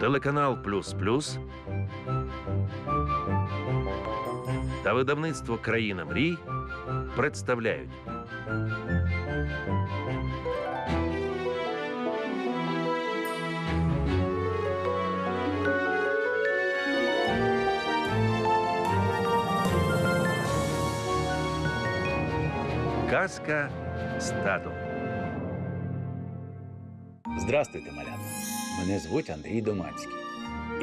Телеканал Плюс Плюс та видавництво Країна мрій представляють Казка стадо. Здрастуйте, малята! Мене звуть Андрій Доманський.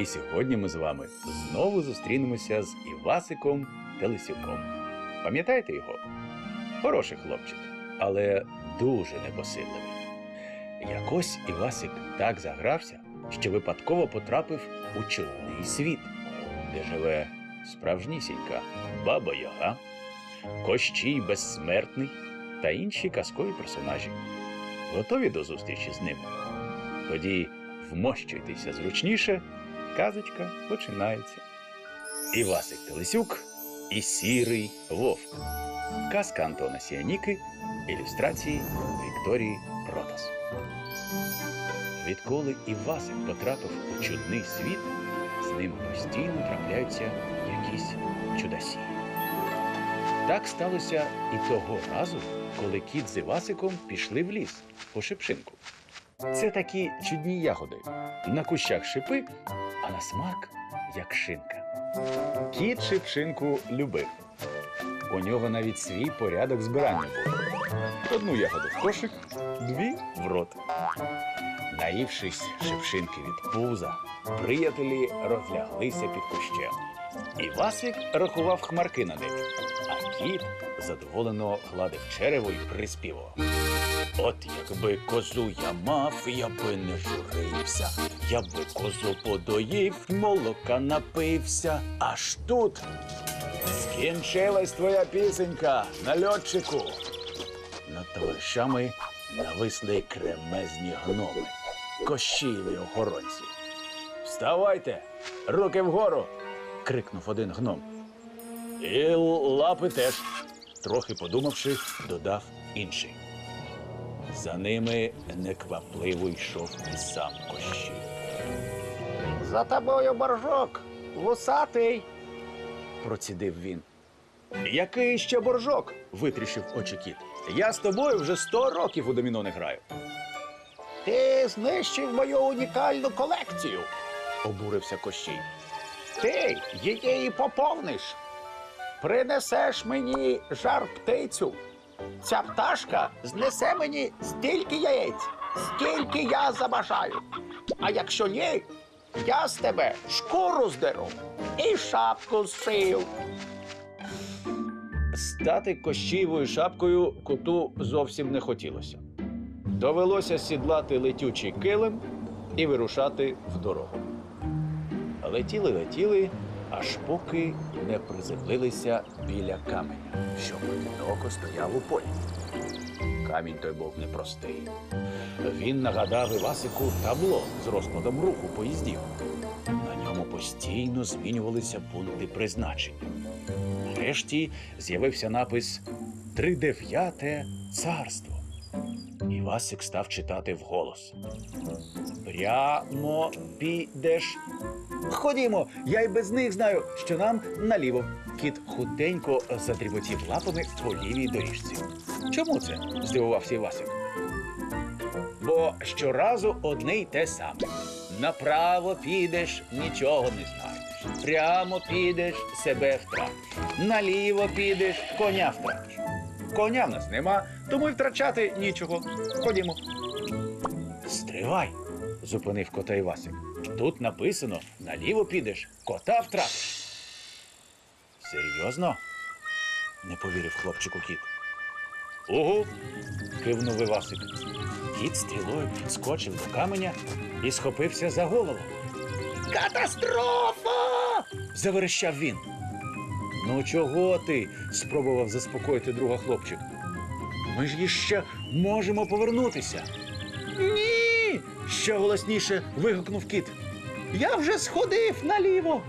І сьогодні ми з вами знову зустрінемося з Івасиком Телесюком. Пам'ятаєте його? Хороший хлопчик, але дуже непосидливий. Якось Івасик так загрався, що випадково потрапив у чудний світ, де живе справжнісінька баба Яга, Кощій безсмертний та інші казкові персонажі. Готові до зустрічі з ними? Тоді вмощуйтеся зручніше, казочка починається. Івасик Телесюк і сірий вовк. Казка Антона Сіаніки, ілюстрації Вікторії Протас. Відколи Івасик потрапив у чудний світ, з ним постійно трапляються якісь чудасі. Так сталося і того разу, коли кіт з Івасиком пішли в ліс по шипшинку. Це такі чудні ягоди. На кущах шипи, а на смак як шинка. Кіт шипшинку любив. У нього навіть свій порядок збирання був. Одну ягоду в кошик, дві в рот. Наївшись шипшинки від пуза, приятелі розляглися під кущем. Івасик рахував хмарки на небі, а кіт задоволено гладив черево і приспівав. От якби козу я мав, я би не журився, я би козу подоїв, молока напився. Аж тут скінчилась твоя пісенька на льотчику. Над товаришами нависли кремезні гноми, кощіві охоронці. Вставайте, руки вгору. крикнув один гном. І лапи теж, трохи подумавши, додав інший. За ними неквапливо йшов і сам Кощій. За тобою боржок, вусатий. процідив він. Який ще боржок? витріщив очі кіт. Я з тобою вже сто років у доміно не граю. Ти знищив мою унікальну колекцію, обурився Кощій. Ти її поповниш. Принесеш мені жар птицю. Ця пташка знесе мені стільки яєць, скільки я забажаю. А якщо ні, я з тебе шкуру здеру і шапку зшию. Стати кощівою шапкою коту зовсім не хотілося. Довелося сідлати летючий килим і вирушати в дорогу. Летіли, летіли, аж поки не приземлилися біля каменя, що одиноко стояв у полі. Камінь той був непростий. Він нагадав Івасику табло з розкладом руху поїздів. На ньому постійно змінювалися пункти призначення. Нарешті з'явився напис Тридев'яте царство. Івасик став читати вголос. Прямо підеш. Ходімо, я й без них знаю, що нам наліво. Кіт худенько задріботів лапами по лівій доріжці. Чому це? здивувався Івасик. Бо щоразу одне й те саме. Направо підеш, нічого не знайдеш. Прямо підеш, себе втратиш. Наліво підеш, коня втратиш. Коня в нас нема, тому й втрачати нічого. Ходімо. Стривай, зупинив кота Івасик. Тут написано: наліво підеш, кота втратиш. Серйозно? не повірив хлопчику кіт. Угу. кивнув Івасик. Кіт стрілою підскочив до каменя і схопився за голову. Катастрофа! заверещав він. Ну чого ти? спробував заспокоїти друга хлопчик. Ми ж іще можемо повернутися. Ні. ще голосніше вигукнув кіт. Я вже сходив наліво.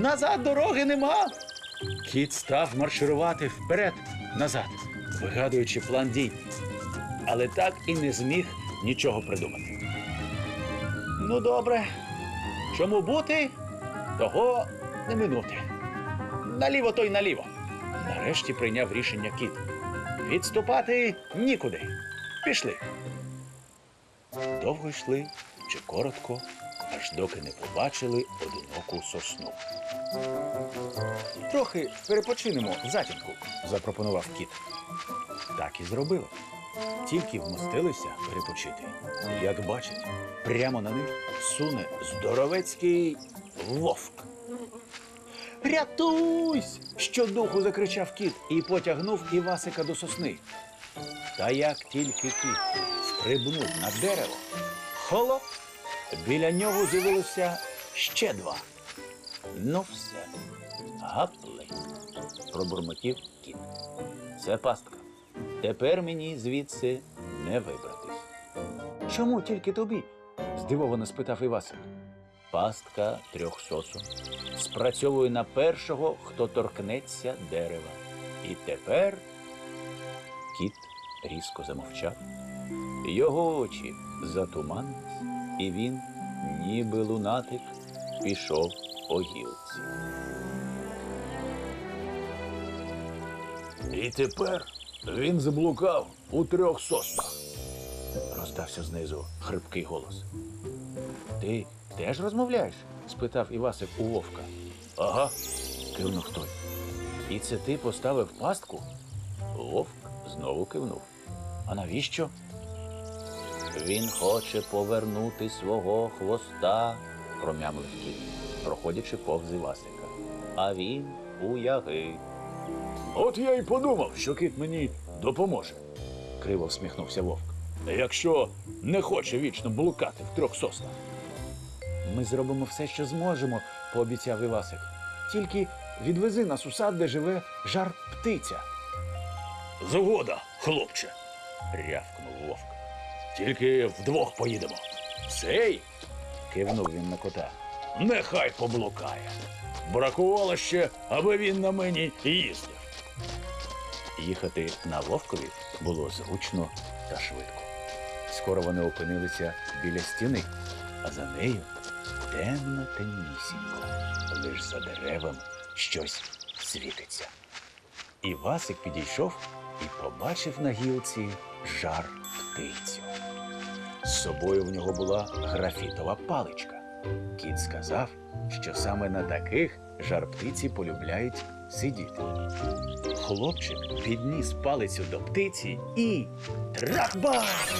Назад дороги нема. Кіт став марширувати вперед, назад, вигадуючи план дій. Але так і не зміг нічого придумати. Ну, добре. Чому бути, того не минути. Наліво то й наліво. Нарешті прийняв рішення кіт. Відступати нікуди. Пішли. Довго йшли чи коротко, аж доки не побачили одиноку сосну. Трохи перепочинемо в затінку, запропонував кіт. Так і зробили. Тільки вмостилися перепочити. Як бачать, прямо на них суне здоровецький вовк. Рятуйсь! щодуху закричав кіт і потягнув Івасика до сосни. Та як тільки кіт стрибнув на дерево, холоп, біля нього з'явилося ще два. Ну все, гапли, пробурмотів кіт. Це пастка. Тепер мені звідси не вибратись. Чому тільки тобі? здивовано спитав Івасик. Пастка трьох сосу спрацьовує на першого, хто торкнеться дерева. І тепер кіт різко замовчав. Його очі затуманились, і він, ніби лунатик, пішов по гілці. І тепер він заблукав у трьох соснах. Роздався знизу хрипкий голос. Ти теж розмовляєш? спитав Івасик у вовка. Ага, кивнув той. І це ти поставив пастку? Вовк знову кивнув. А навіщо? Він хоче повернути свого хвоста, промямлив кіт, проходячи повз Івасика. А він у яги. От я й подумав, що кіт мені допоможе, криво всміхнувся вовк. Якщо не хоче вічно блукати в трьох соснах. Ми зробимо все, що зможемо, пообіцяв Івасик. Тільки відвези нас у сад, де живе жар птиця. Згода, хлопче, рявкнув вовк. Тільки вдвох поїдемо. Цей? кивнув він на кота. Нехай поблукає. Бракувало ще, аби він на мені їздив. Їхати на вовкові було зручно та швидко. Скоро вони опинилися біля стіни, а за нею темно темнісінько, лиш за деревом щось світиться. І Васик підійшов і побачив на гілці жар птицю. З собою в нього була графітова паличка. Кіт сказав, що саме на таких жар птиці полюбляють сидіти. Хлопчик підніс палицю до птиці і трахбах!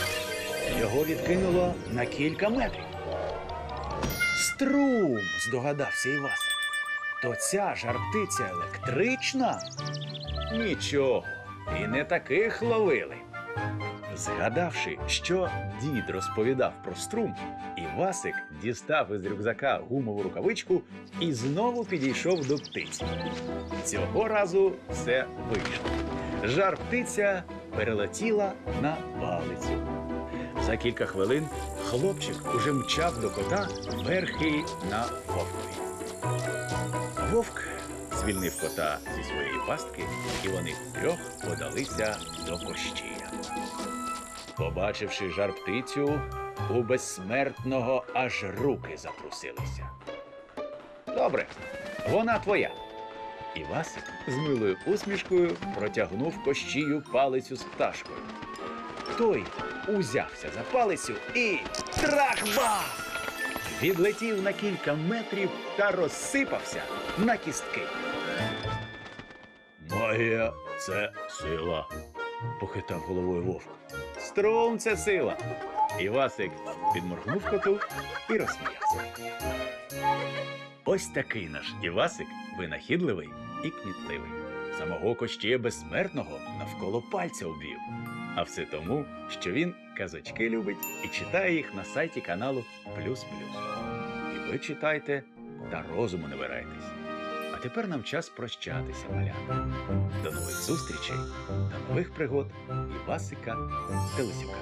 Його відкинуло на кілька метрів. Струм, здогадався Івасик. То ця жар-птиця електрична? Нічого, і не таких ловили. Згадавши, що дід розповідав про струм, Івасик дістав із рюкзака гумову рукавичку і знову підійшов до птиці. Цього разу все вийшло. Жар птиця перелетіла на палицю. За кілька хвилин хлопчик уже мчав до кота верхи на вовкові. Вовк звільнив кота зі своєї пастки, і вони втрьох подалися до кощія. Побачивши жар птицю, у безсмертного аж руки затрусилися. Добре, вона твоя. Івасик з милою усмішкою протягнув кощію палицю з пташкою. Той узявся за палицю і трахбах! Відлетів на кілька метрів та розсипався на кістки. Магія це сила, похитав головою вовк. Струм це сила. Івасик підморгнув коту і розсміявся. Ось такий наш Івасик винахідливий і кмітливий. Самого Кощія безсмертного навколо пальця обвів. А все тому, що він казочки любить і читає їх на сайті каналу Плюс Плюс. І ви читайте та розуму не вирайтесь. А тепер нам час прощатися, малята. До нових зустрічей та нових пригод Івасика Телесюка.